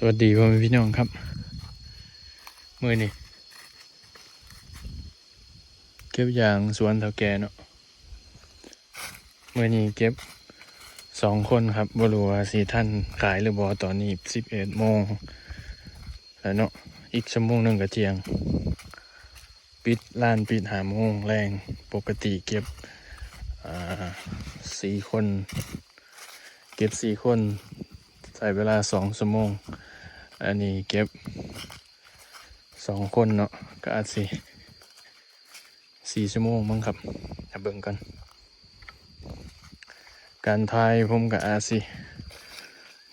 สวัสดีพ่อแม่พี่น้องครับมือนี่เก็บยางสวนเถาแก่เนาะมือนี้เก็บสองคนครับบรัวาสี่ท่านขายหรือบอตอนนี้สิบเอ็ดโมงแล้วเนาะอีกชั่วโมงหนึ่งกระเจียง ปิดร้านปิดหาโมงแรงปกติเก็บอ่าสี่คน เก็บสี่คน ใส่เวลาสองชั่วโมง อันนี้เก็บสองคนเนาะก็อาจสิสี่ชั่วโมงมั้งครับจะเบิ่งกัน การทายผมกับอาสิ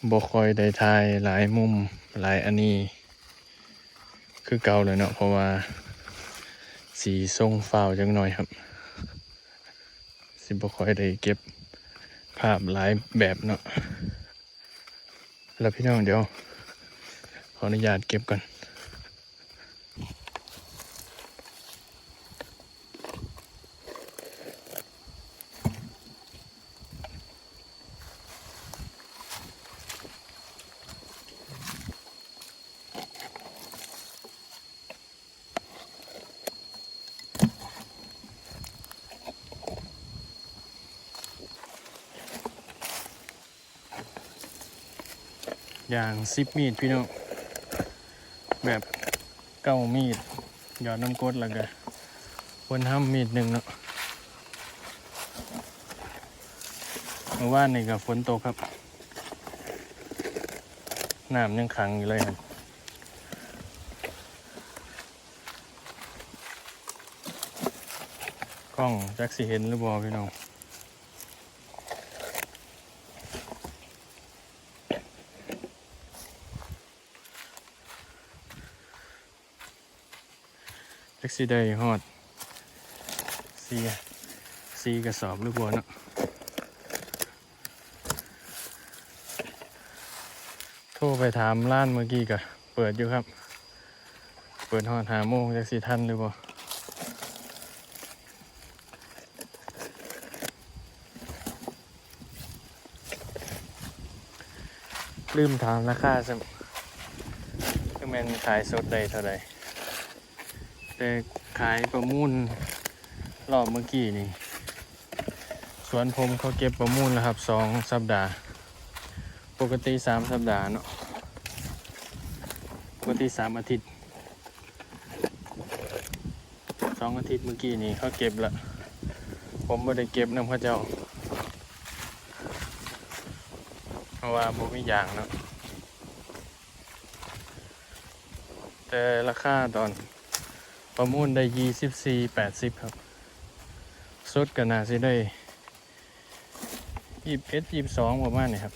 บ่คอยได้ทายหลายมุมหลายอันนี้คือเก่าเลยเนาะเพราะว่าสีทรงฟ้าวจังหน่อยครับ สิบ่คอยได้เก็บภาพหลายแบบเนาะ แล้วพี่น้องเดี๋ยว ขออนุญาตเก็บก่อน อย่างซิปมีดพี่น้องแบบเก้ามีดหยอดน้ำกดแล้วก็วนห้ำมีดหนึ่งเนาะเมื่อวานนี่กับฝนตกครับน้ำยังขังอยู่เลยครับกล้องแจักสิเห็นหรือบอพี่น้อง แท็กซีได้ฮอดซีซีกระสอบหรือบัวเนาะโทรไปถามร้านเมื่อกี้กะเปิดอยู่ครับ เปิดฮอดหาโมงแท็กซี่ทันหรือบ่ลืมถามราคาซะคือแมันขายสดได้เท่าไหร่ แต่ขายประมูลรอบเมื่อกี้นี่ สวนผมเขาเก็บประมูลแล้วครับสองสัปดาห์ ปกติสามสัปดาห์เนาะปกติสามอาทิตย์สองอาทิตย์เมื่อกี้นี่เขาเก็บละผมไม่ได้เก็บนำเขาเจ้าเพราะว่าผมมีอย่างเนาะแต่ราคาตอน ประมูลได้ยี่สิบสี่แปดสิบครับสุดกันนาสิได้ยี่สิบเอ็ดยี่สิบสองประมาณนี้ครับ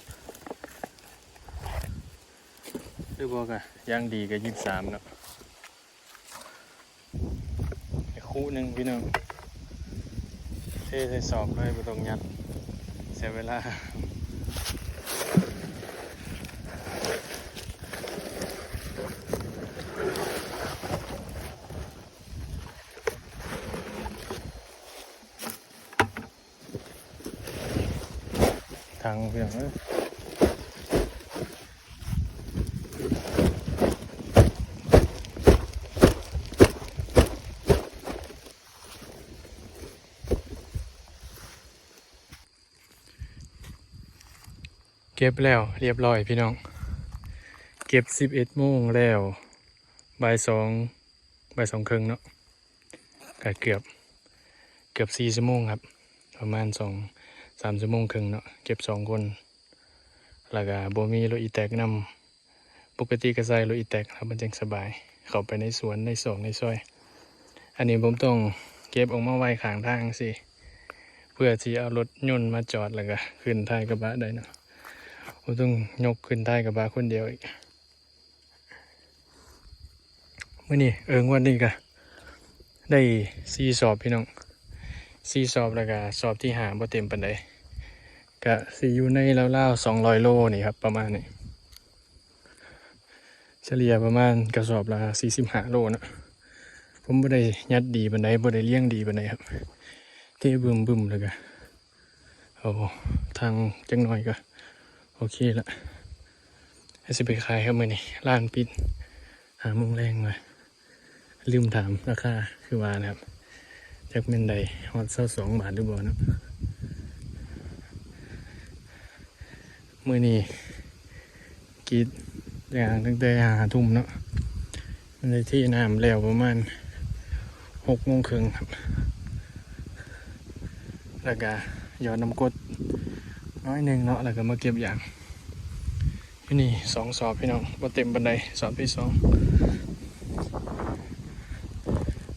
หรือบอกอะยังดีกับยี่สิบสามเนาะอีกคู่หนึ่งพี่น้องเทใส่สอบเลยไม่ต้องยัดเสียเวลา ทางเพียงเอ้ยเก็บแล้วเรียบร้อยพี่น้อง เก็บสิบเอ็ดโมงแล้วบ่ายสองบ่ายสองครึ่งเนาะก็เกือบเกือบสี่ชั่วโมงครับ ประมาณสอง สามชั่วโมงครึ่งเนาะเก็บสองคนแล้วก็บ่มีรถอีแตกนำปกติก็ใส่รถอีแตกครับมันจังสบาย เข้าไปในสวนในสองในซอย อันนี้ผมต้องเก็บออกมาไว้ข้างทางสิเพื่อที่เอารถยนต์มาจอดแล้วก็ขึ้นท้ายกระบะได้เนาะผมต้องยกขึ้นท้ายกระบะคนเดียวอีกเมื่อนี้เอิงวันนี้ก็ได้ซีสอบพี่น้องซีสอบแล้วก็สอบที่หาบ่เต็มปันใด ก็สีอยู่ในราวๆสองร้อยโลนี่ครับ ประมาณนี้ เฉลี่ยประมาณกระสอบละสี่สิบห้าโลนะผมบ่ได้ยัดดีปันใดบ่ได้เลี้ยงดีปันใดครับ เทบึมบึมๆเลยก็เอาทางจังหน่อยก็ โอเคละจะสิไปขายครับมื่อนี่ร้านปิด หาโมงแรงมาลืมถามราคาคือว่านะครับจากเมนใดฮอตเศร้าสองบาทหรือเปล่านะ มือนี้กีดอย่างตั้งแต่หาทุ่มเนาะมันในที่น้ำแล้วประมาณหกโมงครึ่งครับแล้วก็หยอดน้ำกรดน้อยหนึ่งเนาะแล้วก็มาเก็บอย่างที่นี่สองสอบพี่น้องว่าเต็มบันไดสอบที่สอง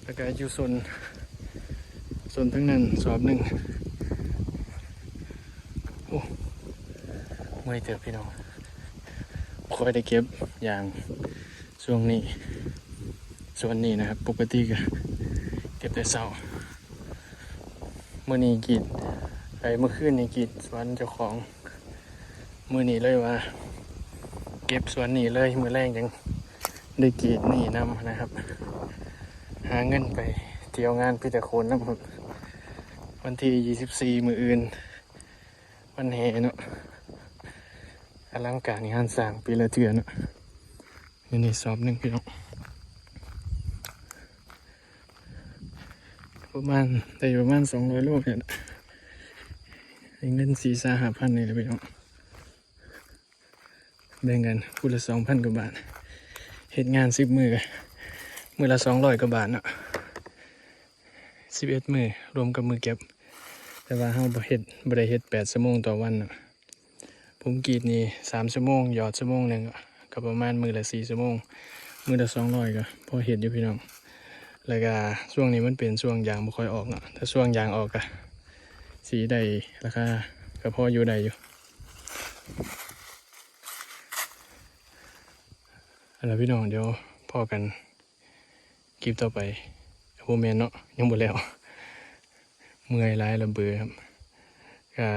แล้วก็อยู่ส่วนส่วนทั้งนั้นสอบหนึ่งโอ้ เมื่อยเถอพี่น้องคอยได้เก็บอย่างช่วงนี้ ส่วนนี้นะครับ ปกติก็เก็บแต่เช้ามื่อนี้กรีดไอ้เมื่อคืนนี้กรีดสวนเจ้าของมื่อนี้เลยว่า เก็บสวนนี้เลยมือแรงยังได้กรีดนี่นำนะครับ หาเงินไปเที่ยวงานพิจารโคนน้ำครับวันที่ยี่สิบสี่มืออื่น วันแห่เนาะ อลังการงานสร้างปีละเทือเนาะนี่นี่สอบหนึ่งพี่น้องประมาณแต่อยู่ประมาณสองร้อยโลเนี่ยนเงินสี่สาหาพันนี่แหละพี่น้องแบ่งกันพูดละสองพันกว่าบาทเหตุงานสิบมือมือละสองร้อยกว่าบาทเนาะสิบเอ็ดมือรวมกับมือเก็บ แต่ว่าเฮาบ่เฮ็ดบ่ได้เฮ็ดแปดชั่วโมงต่อวันเนาะ ผมกรีดนี่สามชั่วโมงหยอดชั่วโมงหนึ่งก็ประมาณมือละสี่ชั่วโมงมือละสองร้อยก็พอเฮ็ดอยู่พี่น้องแล้วก็ช่วงนี้มันเป็นช่วงยางบ่ค่อยออกเนาะถ้าช่วงยางออกก็สีได้ราคาก็พออยู่ได้อยู่เอาล่ะพี่น้องเดี๋ยวพอกันคลิปต่อไปโมเมนเนาะยังบ่แล้ว เมื่อยร้ายระเบือครับก็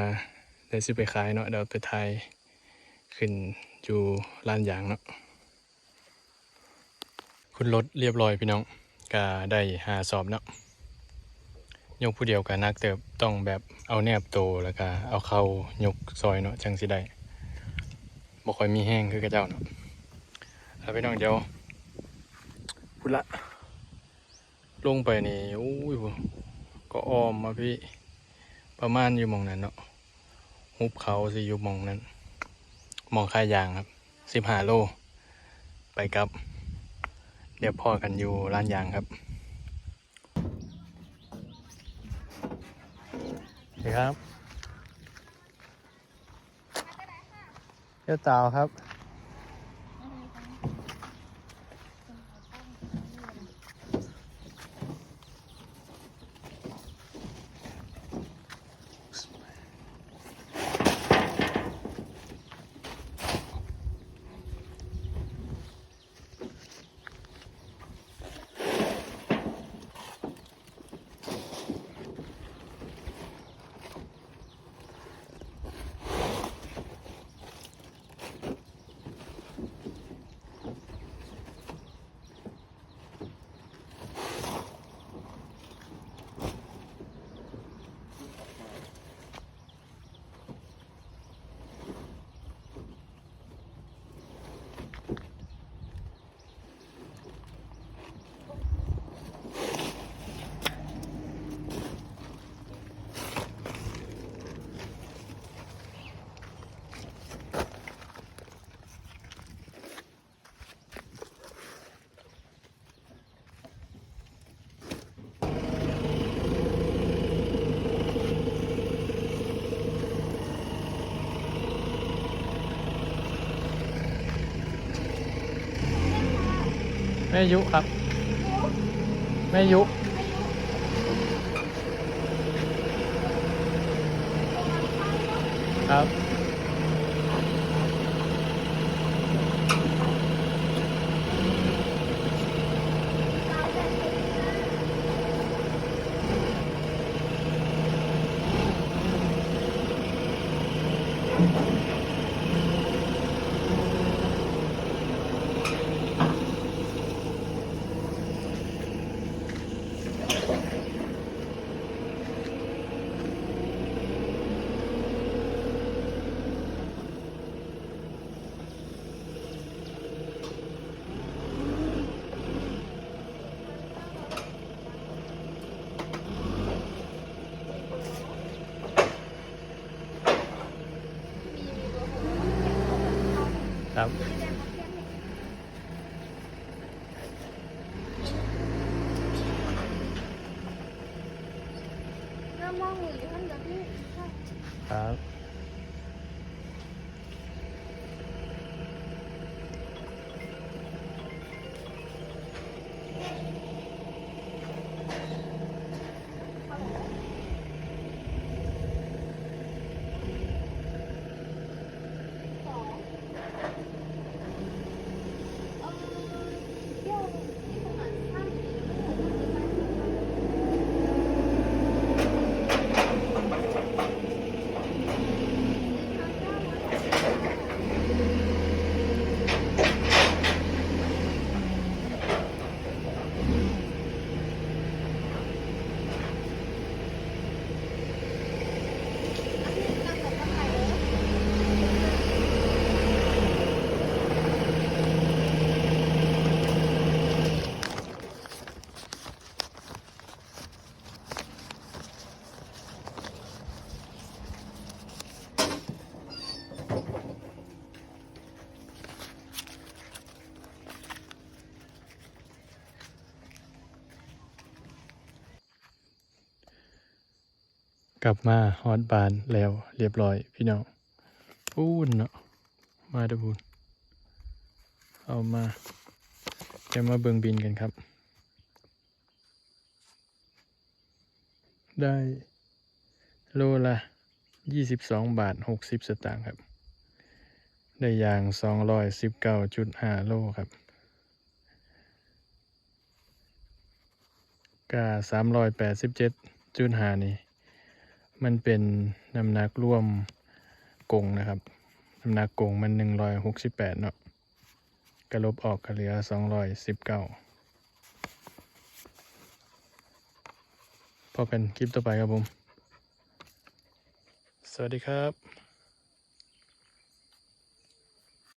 ได้สิไปขายเนาะเดี๋ยวไปถ่ายขึ้นอยู่ร้านยางเนาะคุณรถเรียบร้อยพี่น้องก็ได้หาสอบเนาะยกผู้เดียวกับนักเติบต้องแบบเอาแนบโตแล้วก็เอาเข้ายกซอยเนาะจังสิได้บ่ค่อยมีแห้งคือกระเจ้าเนาะแล้วพี่น้องเดี๋ยวพุดละ ลงไปนี่อุ้ยก็อ้อมมาพี่ประมาณอยู่มองนั้นเนาะ ฮุบเขาสิอยู่มองนั้นมองค่ายยางครับสิบห้าโล ไปกับ เดี๋ยวพ่อกันอยู่ร้านยางครับสวัสดีครับเจ้าเต่าครับ ม่ยุครับ แม่ยุครับ ครับ เริ่มมองอยู่ท่านเดี๋ยวพี่ ครับ สองเออเดี๋ยวที่ประมาณห้าสิบไม่ถึงห้าสิบ กลับมาฮอตบานแล้วเรียบร้อยพี่น้องปูนเนาะมาเดอบูนเอามาเดี๋ยวมาเบิงบินกันครับ ได้โลละยี่สิบสองบาทหกสิบสตางค์ครับ ได้ยางสองร้อยสิบเก้าจุดห้าโลครับกาสามร้อยแปดสิบเจ็ดจุดห้านี่ มันเป็นน้ำหนักร่วมกงนะครับน้ำหนักกงมันหนึ่งร้อยหกสิบแปดเนาะกระลบออกก็เหลือสองร้อยสิบเก้าพอกันคลิปต่อไปครับผม สวัสดีครับ